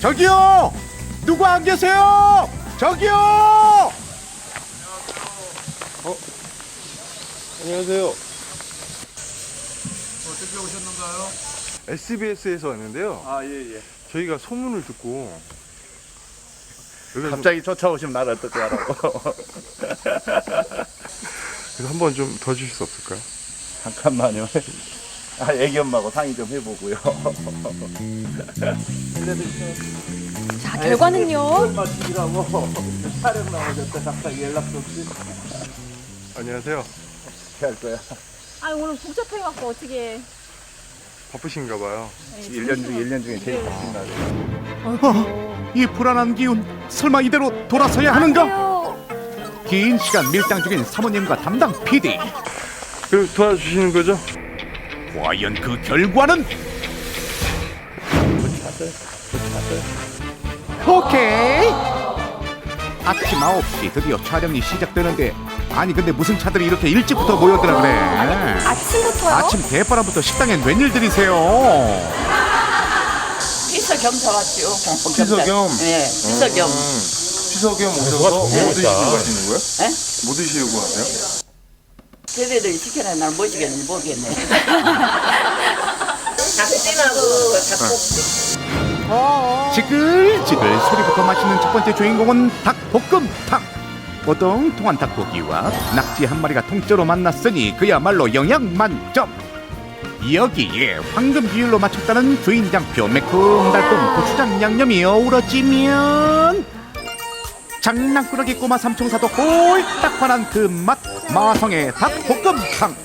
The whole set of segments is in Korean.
저기요! 누구 안 계세요? 저기요! 안녕하세요. 어떻게 오셨는가요? SBS에서 왔는데요. 아, 예, 예. 저희가 소문을 듣고 갑자기 쫓아오시면 나를 어떻게 하라고. 그래서 한번 좀 더 주실 수 없을까요? 잠깐만요. 아, 애기 엄마하고 상의 좀 해보고요. 자, 결과는요? 촬영 나오셨다 연락도 없이 안녕하세요. 어떻게 할 거야. 아, 오늘 복잡해갖고 어떻게. 바쁘신가 봐요. 1년 중에 1년 중에 제일 바쁜 날이에요. 이 불안한 기운 설마 이대로 돌아서야 하는가? 긴 시간 밀당 중인 사모님과 담당 PD 그 도와주시는 거죠? 과연 그 결과는? 오케이 아침 9시 드디어 촬영이 시작되는데 아니 근데 무슨 차들이 이렇게 일찍부터 모여드나 그래 아침부터요? 아침 대바람부터 식당엔 웬일들이세요 피서겸 사왔죠. 피서겸? 예, 피서겸. 피서겸 오셔서 뭐 드시려고 하시는 거예요? 예? 뭐 드시려고 하세요? 걔네들이 시켜놔 날 모시겠는지 모르겠네. 닭찜하고 닭볶음. 지글지글 소리부터 맛있는 첫 번째 주인공은 닭볶음탕 오동통한 닭고기와 낙지 한 마리가 통째로 만났으니 그야말로 영양 만점 여기에 황금 비율로 맞췄다는 주인장표 매콤달콤 고추장 양념이 어우러지면 장난꾸러기 꼬마 삼총사도 홀딱 반한 그 맛 마성의 닭볶음탕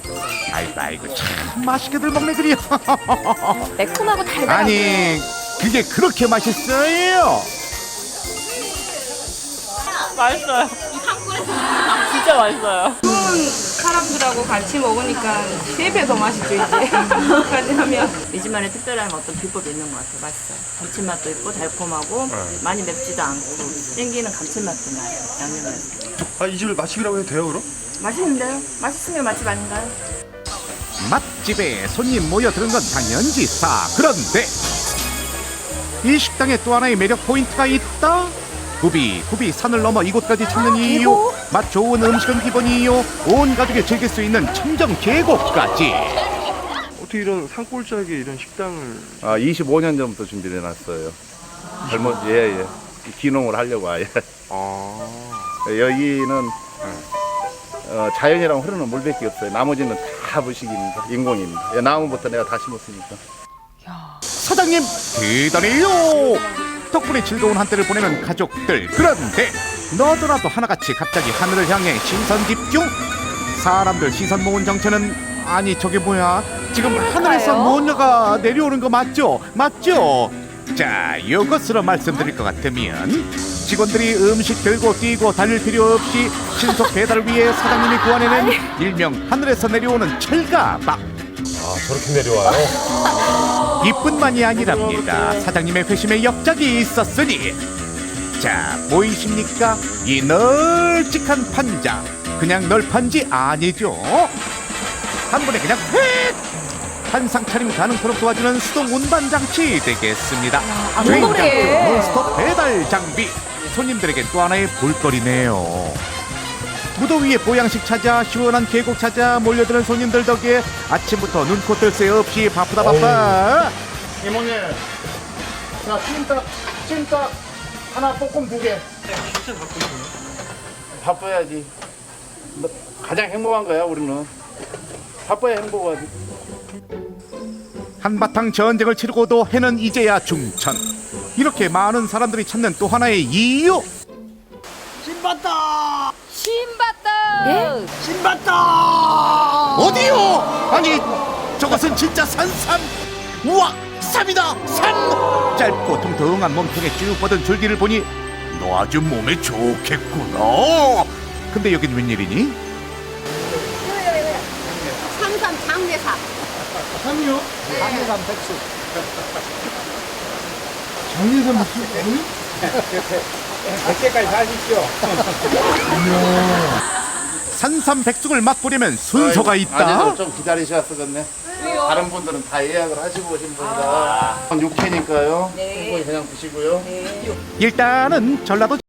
아이고 아이고 참 맛있게들 먹네 그려 매콤하고 달달하고. 아니 그게 그렇게 맛있어요? 맛있어요. 진짜 맛있어요. 사람들하고 같이 먹으니까 세 배 더 맛있죠 이제 왜냐하면 이 집만의 특별한 어떤 비법이 있는 것 같아요. 맛있어요. 감칠맛도 있고 달콤하고 많이 맵지도 않고 땡기는 감칠맛도 나요. 양념에서. 아, 이 집을 마시기라고 해도 돼요, 그럼? 맛있는데요? 맛있으면 맛집 아닌가요? 맛집에 손님 모여드는 건 당연지사 그런데 이 식당에 또 하나의 매력 포인트가 있다 구비 구비 산을 넘어 이곳까지 찾는 이유 맛 좋은 음식은 기본이요 온 가족이 즐길 수 있는 청정 계곡까지 어떻게 이런 산골짜기에 이런 식당을 아, 25년 전부터 준비를 해놨어요. 젊은, 예, 예. 기농을 하려고 아예. 아, 여기는 어, 자연이랑 흐르는 물밖에 없어요. 나머지는 다 부식입니다. 인공입니다. 예, 나무부터 내가 다 심었으니까. 사장님 대단해요 덕분에 즐거운 한때를 보내는 가족들. 그런데 너도나도 하나같이 갑자기 하늘을 향해 시선 집중. 사람들 시선 모은 정체는 아니 저게 뭐야? 지금 하늘에서? 무언가가 내려오는 거 맞죠? 맞죠? 자 이것으로 말씀드릴 것 같으면 직원들이 음식 들고 뛰고 다닐 필요 없이 신속 배달을 위해 사장님이 구안해낸 일명 하늘에서 내려오는 철가방 이뿐만이 아니랍니다. 사장님의 회심에 역작이 있었으니 자 보이십니까? 이 널찍한 판자 그냥 널판지 아니죠? 한 번에 그냥 휙! 한상 차림 가능토록 도와주는 수동 운반 장치 되겠습니다. 안 먹으래. 논스톱 배달 장비 손님들에겐 또 하나의 볼거리네요. 무더위에 보양식 찾아 시원한 계곡 찾아 몰려드는 손님들 덕에 아침부터 눈코 뜰 새 없이 바쁘다 바빠 이모님, 자, 찜닭, 찜닭 하나 볶음 두 개. 진짜 바빠야지. 뭐, 가장 행복한 거야, 우리는. 바빠야 행복하지. 한바탕 전쟁을 치르고도 해는 이제야 중천 이렇게 많은 사람들이 찾는 또 하나의 이유 신봤다. 어디요? 아니 저것은 진짜 산삼 우와 쌈이다 쌈! 짧고 통통한 몸통에 쭉 뻗은 줄기를 보니 너 아주 몸에 좋겠구나. 근데 여긴 웬일이니? 삼삼 장례사. 산삼 백숙을 맛보려면 순서가 있다 아저씨 좀 기다리셔야 쓰겠네. 다른 분들은 다 예약을 하시고 오신 분이라 육회니까요. 네. 충분히 그냥 드시고요. 일단은 전라도